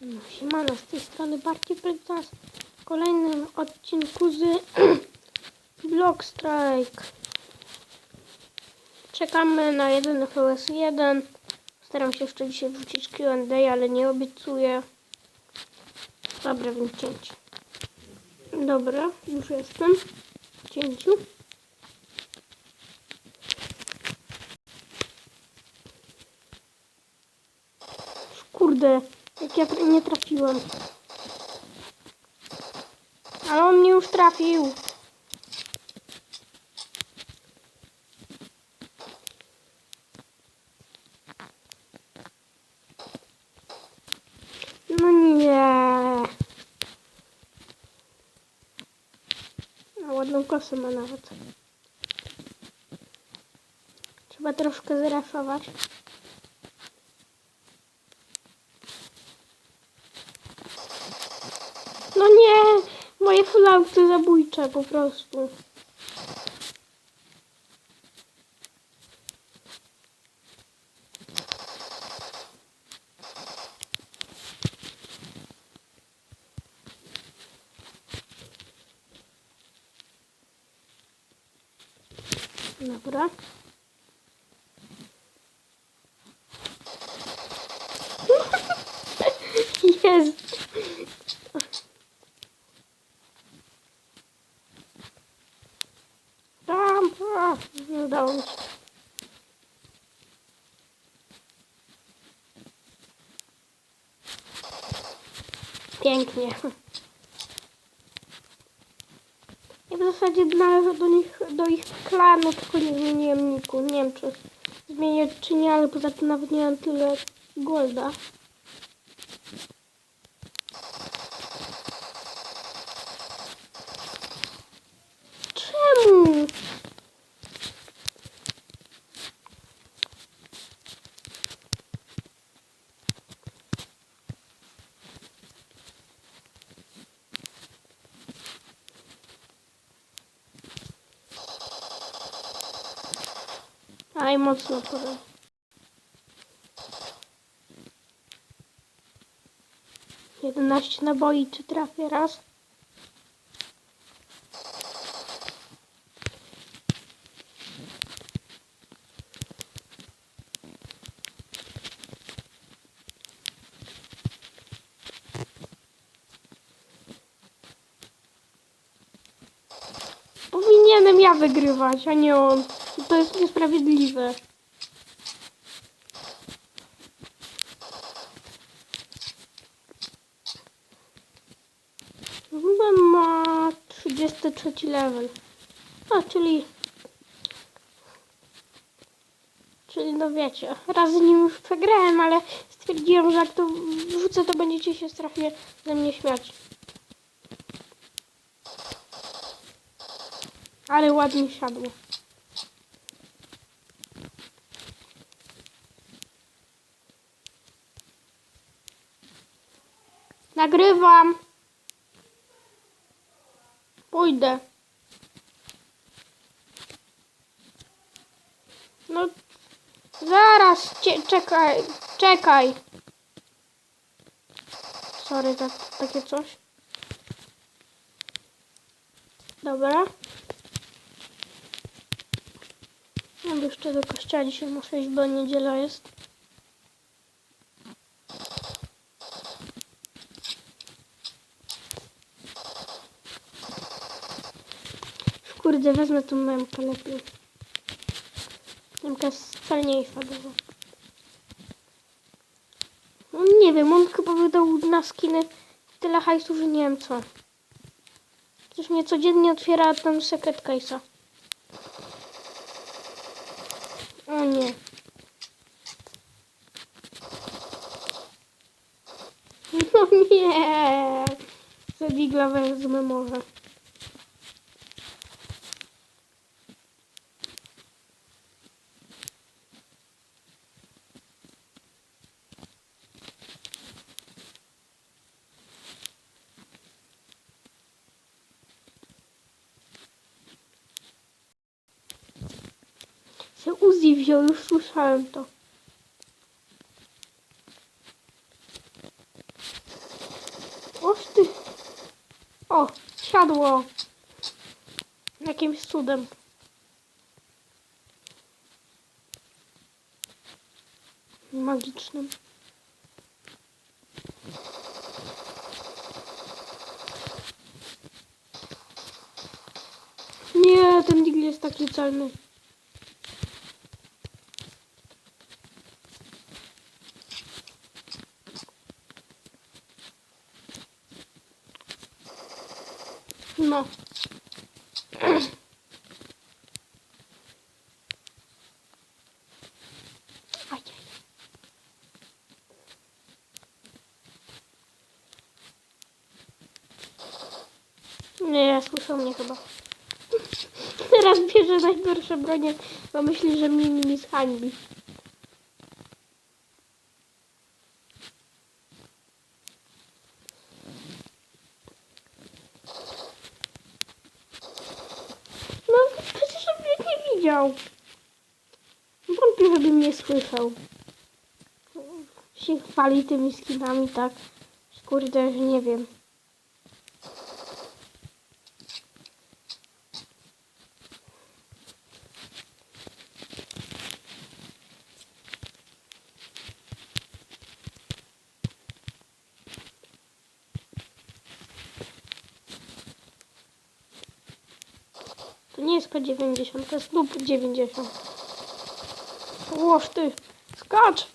No, siemano, z tej strony Bardziej Prytas w kolejnym odcinku z Block Strike. Czekamy na jeden FLS1. Staram się jeszcze dzisiaj wrzucić Q&A, ale nie obiecuję. Dobra, więc cięcie. Dobra, już jestem cięciu. Kurde, jak ja nie trafiłem. Ale on mnie już trafił. No nie. A ładną kosę ma nawet. Trzeba troszkę zraszować. No nie! Moje flauty zabójcze po prostu. Dobra. Jest. Rampa! Nie udało mi się. Pięknie. Ja w zasadzie należę do nich, do ich klanu, tylko nie zmieniłem niku. Nie wiem, czy zmienię, czy nie, ale poza tym nawet nie mam tyle golda. Czemu? Aj, mocno podał. Jedenaście naboi, czy trafię raz? Powinienem ja wygrywać, a nie on. To jest niesprawiedliwe. Chyba ma 33 level. A, czyli... Czyli no wiecie, raz z nim już przegrałem, ale stwierdziłem, że jak to wrzucę, to będziecie się strasznie ze mnie śmiać. Ale ładnie siadło. Nagrywam. Pójdę. No, zaraz, czekaj, czekaj. Sorry za takie coś. Dobra. Ja jeszcze do kościoła dzisiaj muszę iść, bo niedziela jest. Kurde, wezmę tą memkę lepiej. Memka jest celniejsza dużo. No nie wiem, on chyba wydał na skiny tyle hajsu, że nie wiem co. Przecież mnie codziennie otwiera tam secret case'a. O nie. No nie. Za digla wezmę może. Se Uzi wziął, już słyszałem to. O, siadło. Jakimś cudem. Magicznym. Nie, ten digl jest taki celny. No. Ajaj. Nie, słyszał mnie chyba. Teraz bierze najgorsze bronie, bo myśli, że mi nimi zhańbi. No, przecież on mnie nie widział. Wątpię, żeby mnie słyszał. Się chwali tymi skinami, tak. Kurde, że nie wiem. To nie jest P90, to jest lub 90. Łoż ty, skacz!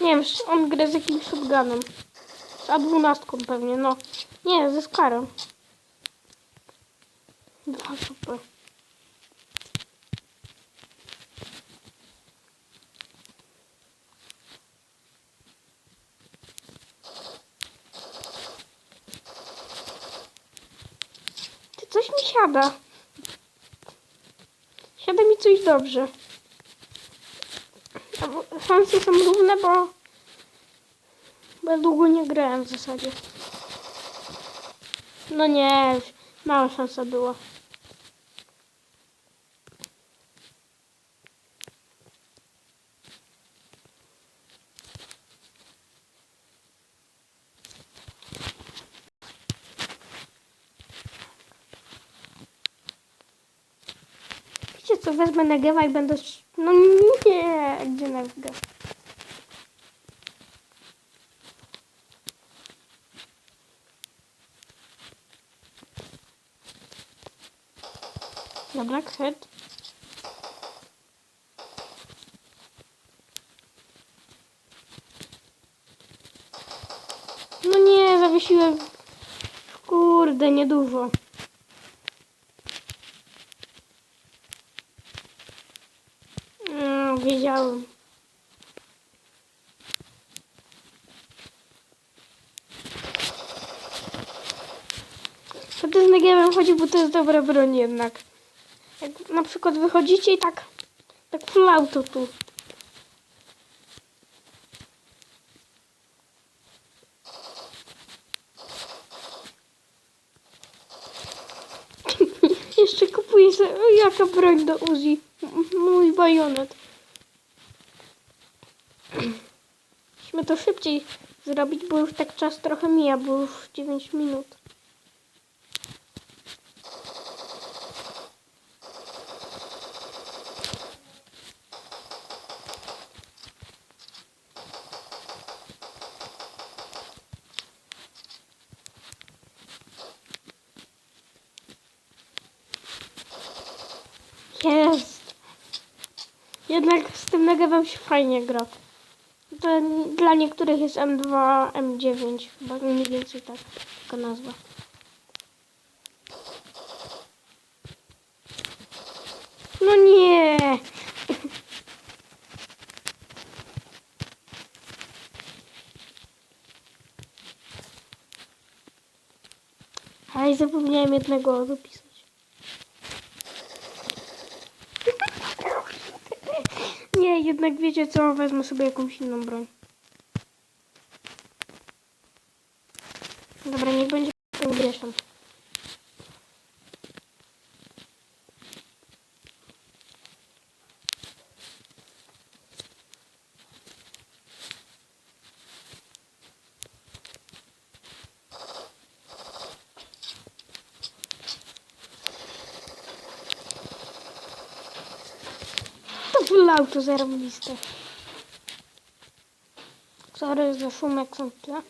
Nie wiem, on gra z jakimś shotgunem. Z A12 pewnie, no. Nie, ze Skarem. Coś mi siada. Siada mi coś dobrze. Szanse są równe, bo... Bo długo nie grałem w zasadzie. No nie, mała szansa była. Co, wezmę Negewa i będę... No nie, gdzie Negev? Dobra, kret. No nie, zawiesiłem. Kurde, niedużo. Wiedziałem. To z Negevem chodzi, bo to jest dobra broń jednak. Jak na przykład wychodzicie i tak, tak full auto tu. Jeszcze kupuję sobie, jaka broń do Uzi. Mój bajonet. To szybciej zrobić, bo już tak czas trochę mija, bo już 9 minut. Jest. Jednak z tym Negevem się fajnie gra. To dla niektórych jest M2, M9, chyba mniej więcej tak, taka nazwa. No nie! Ale zapomniałem jednego dopisać. Nie, jednak wiecie co, wezmę sobie jakąś inną broń. Full auto zarobiste. Sorry za szumek są tle.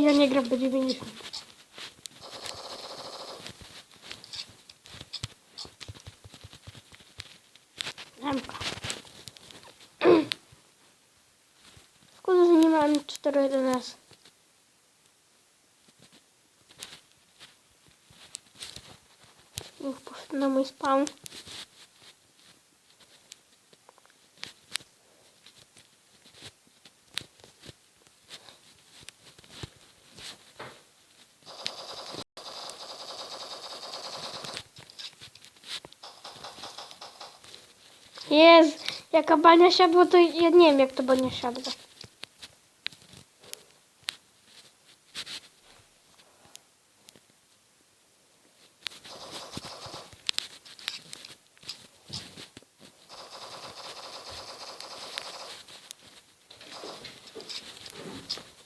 Ja nie gram po 90. Ramka. Szkoda, że nie mam 4.11. Już poszedł na mój spawn. Jest, jaka bania siadła, to ja nie wiem jak to bania siadła.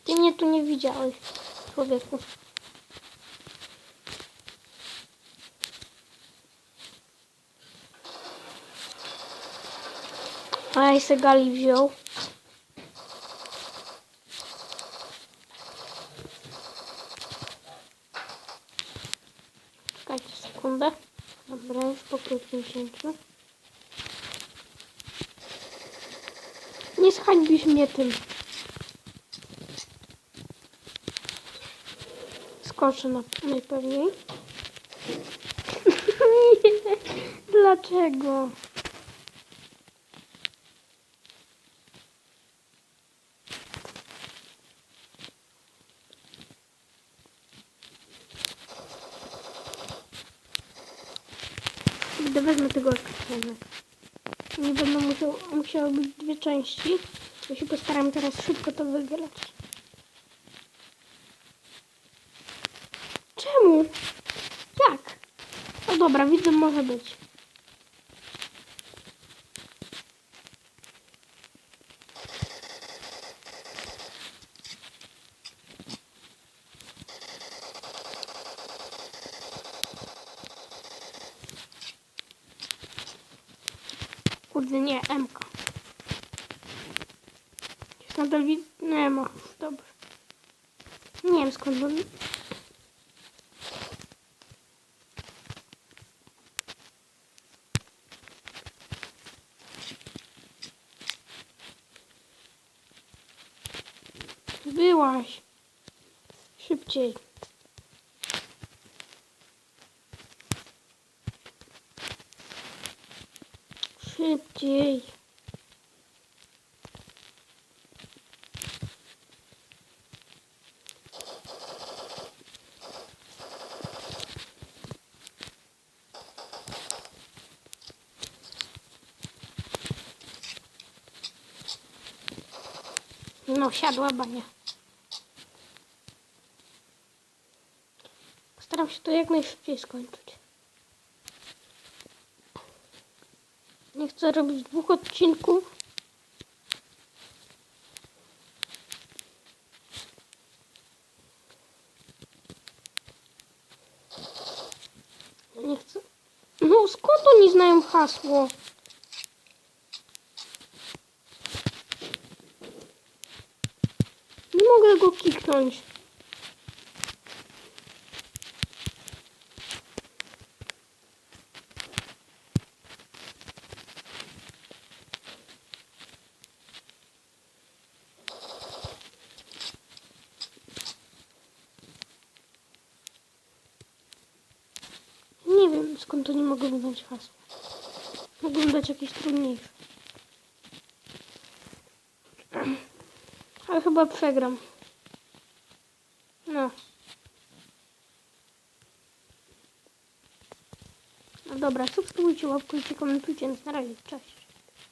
Ty mnie tu nie widziałeś, człowieku. Aj, se gali wziął. Czekajcie sekundę. Dobra, już po kliknięciu. Nie zhańbisz mnie tym. Skoczę na najpewniej. Nie, dlaczego? Gdy wezmę tego ekstremę. Nie będę musiał, być dwie części. Ja się postaram teraz szybko to wygrać. Czemu? Jak? No dobra, widzę, może być. Kurde, nie, MK. Jest nadal wid... Nie ma. Dobra. Nie wiem skąd on... Byłaś. Szybciej. Szybciej. No, siadła bania. Postaram się to jak najszybciej skończyć. Nie chcę robić dwóch odcinków. Nie chcę. No skąd oni znają hasło? Nie mogę go kliknąć. Nie wiem skąd to nie mogę wybrać hasła. Mogłem dać jakieś trudniejsze. Ale chyba przegram. No. No dobra, subskrybujcie, łapkujcie, komentujcie. Na razie, cześć.